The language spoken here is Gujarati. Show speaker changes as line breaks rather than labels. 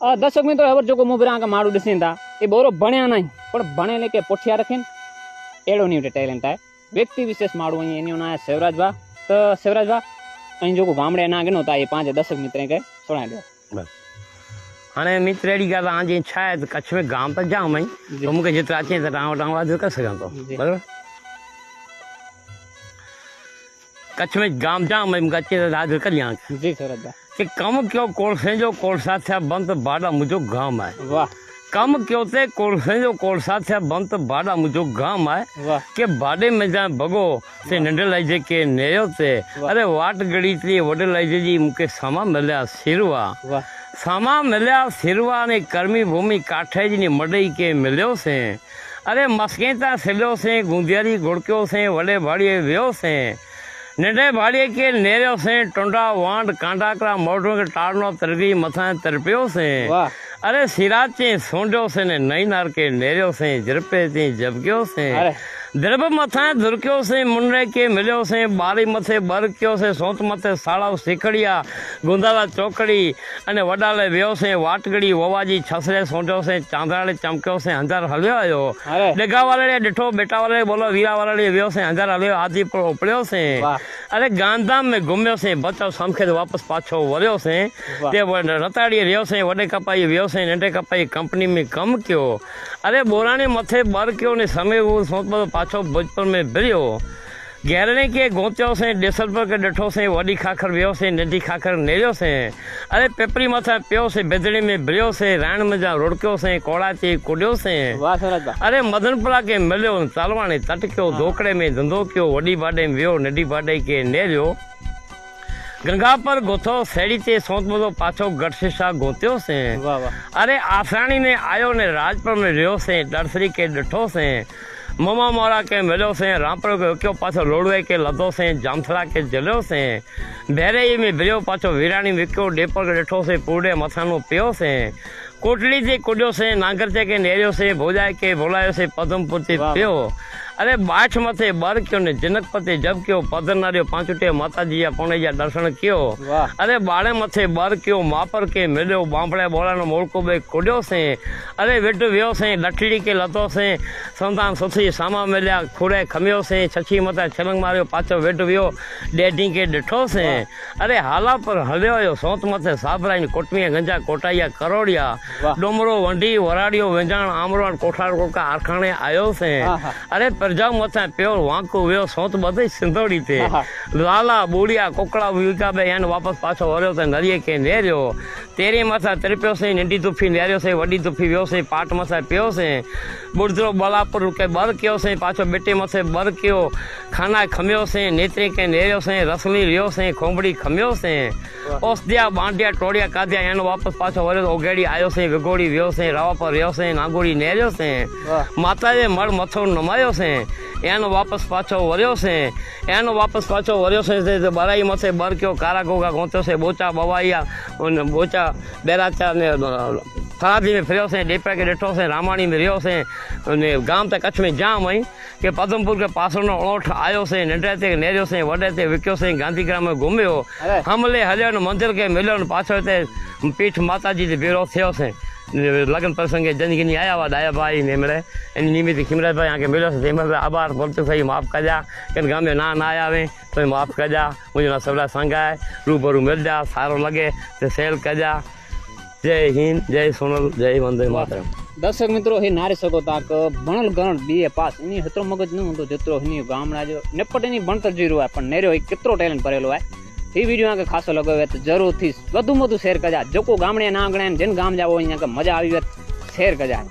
દર્શક મિત્રો હવે જોકો હું બરાંક મારું ડિસીંદા એ બોરો ભણ્યા નહીં પણ ભણેલે કે પોઠિયા રખીને એડો નહીં ટેલેન્ટ આય વ્યક્તિ વિશેષ મારું અહીં એની નાય સેવરાજભા તો સેવરાજભા અહીં જોકો વામડે ના ગણો તા એ પાંચે દર્શક મિત્રે કે સોણા દે.
हाणे मित्र अहिड़ी ॻाल्हि आहे हाणे जीअं छा आहे कच्छ में गांव त जाम आहिनि त मूंखे जेतिरा अचे त तव्हां वटां वाधो करे सघां थो बराबरि कच्छ में जाम जाम है कच्चे राज कर यहाँ
जी सर अब्बा
कि कम क्यों कोलसे जो कोलसा थे बंत बाड़ा मुझो गाम है
वाह
कम क्यों थे कोलसे जो कोलसा थे बंत बाड़ा मुझो गाम है
के
बाड़े में जाए भगो से नंढल आइजे के नयो थे
अरे
वाट गड़ी थी वडल आइजे जी मुके सामा मिलया सिरवा सामा
मिलया
सिरवा ने कर्मी भूमि काठे जी ने मडई के मिलो से अरे मस्केता सिलो से गुंदियारी गुड़क्यो से वड़े भाड़िए वियो से નંઢે ભાડીએ કે નેર્યો છે ટોંડા વાંડ કાંડાકરા મોઢો કે ટાળનો તરગી મથા તરપ્યો છે. અરે સિરાચે સોંડ્યો છે ને નૈનાર કે નેર્યો છે જરપે ચે જબક્યો છે દરબ મથા ધુરક્યો છે મુંડે કે મિલ્યો છે બારી મથે બરક્યો છે સોંત મથે સાળાવ શીખડિયા ગુંદાલા ચોકડી અને વડાલે વ્યો છે વાટગડી વવાજી છસરે સોંટ્યો છે ચાંદરાળે ચમક્યો છે અંધાર હલ્યો આવ્યો ડેગા વાળે ડીઠો બેટા વાળે બોલો વીરા વાળે વ્યો છે અંધાર હલ્યો હાથી પર ઉપડ્યો છે. અરે ગાંધામ મેં ઘૂમ્યો છે બચાવ સમખેદ વાપસ પાછો વર્યો છે. તે રતાડીએ છે વડે કપાઈ વ્યો છે નંઢે કપાઈ કંપની મેં કમ કયો અરે બોરાણી મથે બર કયો ને સમય હું પાછો ભોજપુર મેં ભર્યો. ઘેરણે કે ગોત્યો છે ડેસલ પર કે ડઠો છે વડી ખાખર વ્યો છે નદી ખાખર નેર્યો છે અરે પેપરી માથા પ્યો છે બેદડી મેં ભર્યો છે રાણ મજા રોડક્યો છે કોળાથી કુડ્યો છે અરે મદનપુરા કે મળ્યો ને ચાલવાણી તટક્યો ધોકડે મેં ધંધો કયો વડી ભાડે વ્યો નદી ભાડે કે નેર્યો. ગંગા પર ગોથો શેડી તે સોંત બધો પાછો ગઢશીશા ગોત્યો છે અરે આસાણીને આયો ને રાજપર મેં રહ્યો છે દરસરી કે ડઠો છે મમા મોરા કે મળ્યો છે રામપર કે કયો પાછો લોડવે કે લધો છે જામથળા કે જલ્યો છે. ભેરે મેં ભર્યો પાછો વિરાણી વિક્યો ડેપર કે ડઠો છે પૂડે મથાનો પીયો છે. કોટલી જે કુડ્યો છે નાગર છે કે નેર્યો છે ભોજાય કે ભોલાયો છે પદમપુરથી
વાહ, વાહ.
અરે બાઠ મથે બર કયો ને જનકપતિ જબ કયો પદરનાર્યો પાંચુટે માતાજી પોણેજા દર્શન કયો. અરે બાળે મથે બર કયો માપર કે મેળ્યો બાંભળે બોળાનો મોળકો બે કુડ્યો છે. અરે વેટુ વ્યો છે લઠડી કે લતો છે. સંતાન સુથી સામા મેલ્યા ખુડે ખમ્યો છે. છછી મથે છલંગ માર્યો પાછો વેટુ વ્યો ડેઢી કે ડઠો છે. અરે હાલા પર હલ્યો સોંત મથે સાબરાઈ કોટમીયા ગંજા કોટાયા કરોડિયા. ડોમરો વંઢી વરાડિયો વેંજાણ આમરો કોઠાર કોકા આરખાણે આવ્યો છે. અરે પ્રજા મથા પ્યોર વાંકો વ્યો સોત બધે સિંધોડી તે. લાલા બોડિયા કોકડા વિકા બે એને વાપસ પાછો વર્યો તે નરીએ કે નેર્યો. તેરી માથા ત્રિપ્યો છે નંડી તુફી નેર્યો છે વડી તુફી વ્યો છે પાટ મથા પ્યો છે. બુરદરો બલાપુર કે બર કયો છે પાછો બેટી મથે બર કયો. ખાના ખમ્યો છે નેત્રી કે નેર્યો છે રસલી રહ્યો છે ખોંભડી ખમ્યો છે. ઓસદિયા બાંધ્યા ટોળિયા કાઢ્યા એનો વાપસ પાછો વર્યો ઓગેડી આવ્યો છે વિગોડી વ્યો છે રાવા પર રહ્યો છે નાગોડી નેર્યો છે. માતાએ મળ મથો નમાયો છે. એનો વાપસ પાછો વર્યો છે એનો વાપસ પાછો વર્યો છે તે તે બરાઈ મથે બરક્યો કારા ગોગા ગોત્યો છે બોચા બવાઈયા અને બોચા બેરાચા ને થરાદી में ફર્યો છે ડેપા કે ડેઠો છે રામાણી में રહ્યો છે અને ગામ તે કચ્છ में જામ અહીં કે પદમપુર કે પાછળનો ઓઠ આવ્યો છે નંઢે તે નેર્યો છે વડે તે વિક્યો છે ગાંધીગ્રામ ઘૂમ્યો
અરે.
હમલે હલ્યો ને મંદિર કે મેલ્યો ને પાછળ તે પીઠ માતાજી ભેરો થયો છે લગ્ન પ્રસંગે જિંદગીની આયા વા ડાયાભાઈ ને એમણે એની નિમિત્તે ખીમરાજભાઈ આંકે મેળ્યો છે. તેમાં આભાર થઈ માફ કરજા. કે ગામે ના ના આવે તો એ માફ કરજા. મુજના સવડા સંઘાય રૂબરૂ મેળજા, સારો લાગે, તે સેલ કરજા. જય હિન્દ, જય સોનલ, જય વંદે માતરમ.
દર્શક મિત્રો હે નારી શકો તાક, ભણલ ગણ બીએ પાસ. એની હતરો મગજ ન હતો જતરો એની ગામડા જો નપટ એની ભણતર જીરો હોય, પણ નેર્યો એ કેટલો ટેલેન્ટ ભરેલો હોય. એ વીડિયો આગળ ખાસો લગાવ્યો તો જરૂરથી વધુ વધુ શેર કરજા. જોકો ગામડે ના આંગણે જેને ગામ જાવ અહીંયા મજા આવી હોય શેર કરજા.